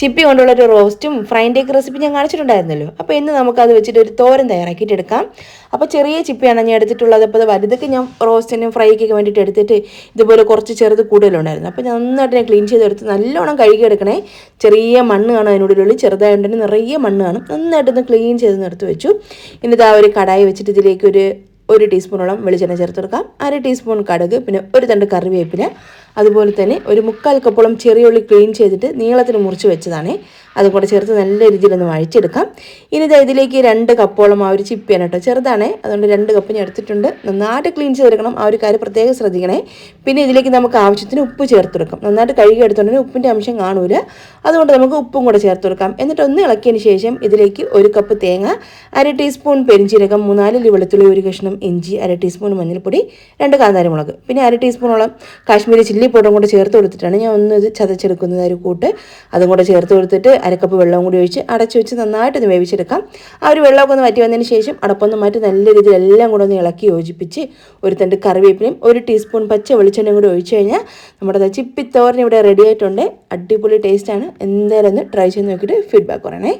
ചിപ്പി കൊണ്ടുള്ള ഒരു റോസ്റ്റും ഫ്രൈന്റെ ഒക്കെ റെസിപ്പി ഞാൻ കാണിച്ചിട്ടുണ്ടായിരുന്നല്ലോ. അപ്പോൾ ഇന്ന് നമുക്കത് വെച്ചിട്ട് ഒരു തോരൻ തയ്യാറാക്കിയിട്ട് എടുക്കാം. അപ്പോൾ ചെറിയ ചിപ്പിയാണ് ഞാൻ എടുത്തിട്ടുള്ളത്. അപ്പോൾ വലുതൊക്കെ ഞാൻ റോസ്റ്റിനും ഫ്രൈക്കൊക്കെ വേണ്ടിയിട്ട് എടുത്തിട്ട് ഇതുപോലെ കുറച്ച് ചെറുത് കൂടുതലുണ്ടായിരുന്നു അപ്പോൾ ഞാൻ നന്നായിട്ട് ഞാൻ ക്ലീൻ ചെയ്തെടുത്ത് നല്ലോണം കഴുകി എടുക്കണേ ചെറിയ മണ്ണ് കാണും അതിനുള്ളിൽ ചെറുതായതുകൊണ്ട് നിറയെ മണ്ണ് കാണും. നന്നായിട്ടൊന്ന് ക്ലീൻ ചെയ്ത് നിർത്തി വെച്ചു. എന്നിട്ട് ആ ഒരു കടായി വെച്ചിട്ട് ഇതിലേക്ക് ഒരു ഒരു ടീസ്പൂണോളം വെളിച്ചെണ്ണ ചേർത്ത് കൊടുക്കാം. അര ടീസ്പൂൺ കടുക് പിന്നെ ഒരു തണ്ട് കറിവേപ്പില. അതുപോലെ തന്നെ ഒരു മുക്കാൽ കപ്പോളം ചെറിയ ഉള്ളി ക്ലീൻ ചെയ്തിട്ട് നീളത്തിൽ മുറിച്ച് വെച്ചതാണ്. അതും കൂടെ ചേർത്ത് നല്ല രീതിയിലൊന്ന് വഴിച്ചെടുക്കാം ഇനി ഇത് ഇതിലേക്ക് രണ്ട് കപ്പോളം ആ ഒരു ചിപ്പിയാണ് കേട്ടോ. ചെറുതാണേ. അതുകൊണ്ട് രണ്ട് കപ്പ് ഞാൻ എടുത്തിട്ടുണ്ട്. നന്നായിട്ട് ക്ലീൻ ചെയ്തെടുക്കണം. ആ ഒരു കാര്യം പ്രത്യേകം ശ്രദ്ധിക്കണേ. പിന്നെ ഇതിലേക്ക് നമുക്ക് ആവശ്യത്തിന് ഉപ്പ് ചേർത്ത് കൊടുക്കാം. നന്നായിട്ട് കഴുകി എടുത്തുകൊണ്ടെങ്കിൽ ഉപ്പിന്റെ അംശം കാണൂല. അതുകൊണ്ട് നമുക്ക് ഉപ്പും കൂടെ ചേർത്ത് കൊടുക്കാം. എന്നിട്ട് ഒന്ന് ഇളക്കിയതിന് ശേഷം ഇതിലേക്ക് ഒരു കപ്പ് തേങ്ങ അര ടീസ്പൂൺ പെരിഞ്ചീരകം മൂന്നാൽ വെളുത്തുള്ളി ഒരു കഷ്ണം ഇഞ്ചി അര ടീസ്പൂൺ മഞ്ഞൾപ്പൊടി രണ്ട് കാന്താരിമുളക് പിന്നെ അര ടീസ്പൂണോളം കാശ്മീരി ചില്ലി പൗഡറും കൂടെ ചേർത്ത് കൊടുത്തിട്ടാണ് ഞാൻ ഒന്ന് ഇത് ചതച്ചെടുക്കുന്നത്. ഒരു കൂട്ട് അതും കൂടെ ചേർത്ത് കൊടുത്തിട്ട് അരക്കപ്പ് വെള്ളവും കൂടി ഒഴിച്ച് അടച്ചു വെച്ച് നന്നായിട്ട് ഒന്ന് വേവിച്ചെടുക്കാം. ആ ഒരു വെള്ളമൊക്കെ ഒന്ന് മാറ്റി വന്നതിന് ശേഷം അടപ്പൊന്ന് മാറ്റി നല്ല രീതിയിൽ എല്ലാം കൂടെ ഒന്ന് ഇളക്കി യോജിപ്പിച്ച് ഒരു തണ്ട് കറിവേപ്പിലയും ഒരു ടീസ്പൂൺ പച്ച വെളിച്ചെണ്ണയും കൂടി ഒഴിച്ച് കഴിഞ്ഞാൽ നമ്മുടെ ചിപ്പിത്തോരൻ ഇവിടെ റെഡി ആയിട്ടുണ്ട്. അടിപൊളി ടേസ്റ്റാണ് എന്തായാലും ഒന്ന് ട്രൈ ചെയ്ത് നോക്കിയിട്ട് ഫീഡ്ബാക്ക് പറയണേ.